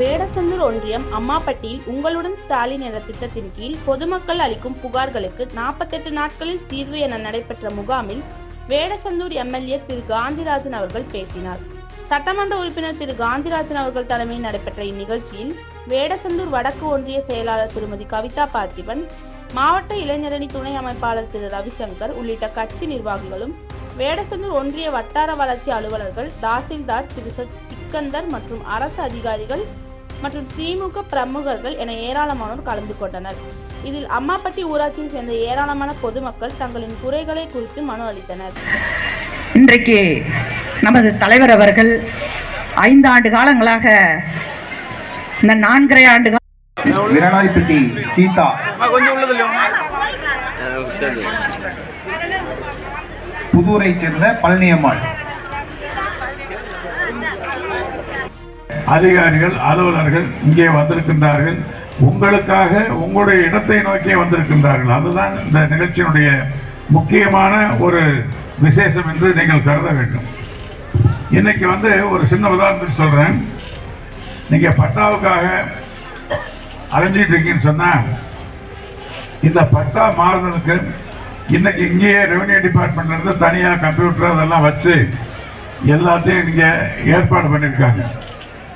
வேடசந்தூர் ஒன்றியம் அம்மாப்பட்டியில் உங்களுடன் ஸ்டாலின் என்ற திட்டத்தின் கீழ் பொதுமக்கள் அளிக்கும் புகார்களுக்கு நாற்பத்தெட்டு நாட்களில் தீர்வு என நடைபெற்ற முகாமில் வேடசந்தூர் எம்எல்ஏ திரு காந்திராஜன் அவர்கள் பேசினார். சட்டமன்ற உறுப்பினர் திரு காந்திராஜன் அவர்கள் தலைமையில் நடைபெற்ற இந்நிகழ்ச்சியில் வேடசந்தூர் வடக்கு ஒன்றிய செயலாளர் திருமதி கவிதா பார்த்திபன் மாவட்ட இளைஞரணி துணை அமைப்பாளர் திரு ரவிசங்கர் உள்ளிட்ட கட்சி நிர்வாகிகளும் வேடசந்தூர் ஒன்றிய வட்டார வளர்ச்சி அலுவலர்கள் தாசில்தார் திரு சிக்கந்தர் மற்றும் அரசு அதிகாரிகள் மற்றும் திமுக பிரமுகர்கள் என ஏராளமானோர் கலந்து கொண்டனர். இதில் அம்மாப்பட்டி ஊராட்சியை சேர்ந்த ஏராளமான பொதுமக்கள் தங்களின் குறைகளை குறித்து மனு அளித்தனர். இன்றைக்கு நமது தலைவர் அவர்கள் ஐந்து ஆண்டு காலங்களாக இந்த நான்கரை ஆண்டு கால விரணாய்பட்டி சீதா. புதூரைச் சேர்ந்த பழனியம்மாள். அதிகாரிகள் அலுவலர்கள் இங்கே வந்திருக்கின்றார்கள். உங்களுக்காக உங்களுடைய இடத்தை நோக்கி வந்திருக்கின்றார்கள். அதுதான் இந்த நிகழ்ச்சியினுடைய முக்கியமான ஒரு விசேஷம் என்று நீங்கள் கருத வேண்டும். இன்னைக்கு வந்து ஒரு சின்ன உதாரணத்துக்கு சொல்கிறேன் நீங்கள் பட்டாவுக்காக அலைஞ்சிட்டு இருக்கீங்கன்னு சொன்னால் இந்த பட்டா மாறுதலுக்கு இன்னைக்கு இங்கேயே ரெவன்யூ டிபார்ட்மெண்ட்லேருந்து இருந்து கம்ப்யூட்டர் அதெல்லாம் வச்சு எல்லாத்தையும் இங்கே ஏற்பாடு பண்ணியிருக்காங்க.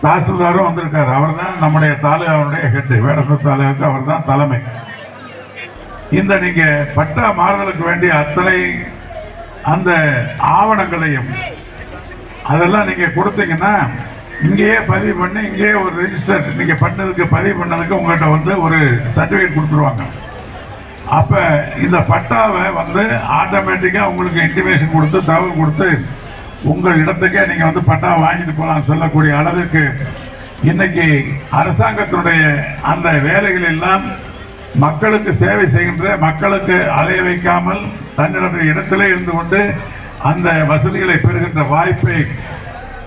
தாசில்தாரும் வந்திருக்காரு. அவர் தான் நம்முடைய தாலுகாவுடைய ஹெட்டு வேடசூர் தாலுகாவுக்கு அவர் தான் தலைமை. இந்த நீங்க பட்டா மாறுதலுக்கு வேண்டிய அத்தனை அந்த ஆவணங்களையும் அதெல்லாம் நீங்க கொடுத்தீங்கன்னா இங்கேயே பதிவு பண்ணி இங்கேயே ஒரு ரெஜிஸ்டர் நீங்க பண்ணதுக்கு பதிவு பண்ணதுக்கு உங்கள்கிட்ட வந்து ஒரு சர்டிஃபிகேட் கொடுத்துருவாங்க. அப்ப இந்த பட்டாவை வந்து ஆட்டோமேட்டிக்கா உங்களுக்கு இன்டிமேஷன் கொடுத்து தகவல் கொடுத்து உங்கள் இடத்துக்கே நீங்க வந்து பட்டா வாங்கிட்டு போலாம் சொல்லக்கூடிய அளவுக்கு இன்னைக்கு அரசாங்கத்தினுடைய அந்த வேலைகள் எல்லாம் மக்களுக்கு சேவை செய்கின்ற மக்களுக்கு அலைய வைக்காமல் தன்னிடத்தில் இடத்திலே இருந்து கொண்டு அந்த வசதிகளை பெறுகின்ற வாய்ப்பை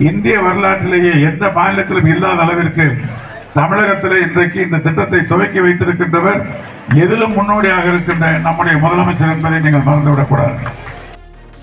இந்திய வரலாற்றிலேயே எந்த மாநிலத்திலும் இல்லாத அளவிற்கு தமிழகத்திலே இன்றைக்கு இந்த திட்டத்தை துவக்கி வைத்திருக்கின்றவர் எதிலும் முன்னோடியாக இருக்கின்ற நம்முடைய முதலமைச்சர் என்பதை நீங்கள் மறந்துவிடக்கூடாது.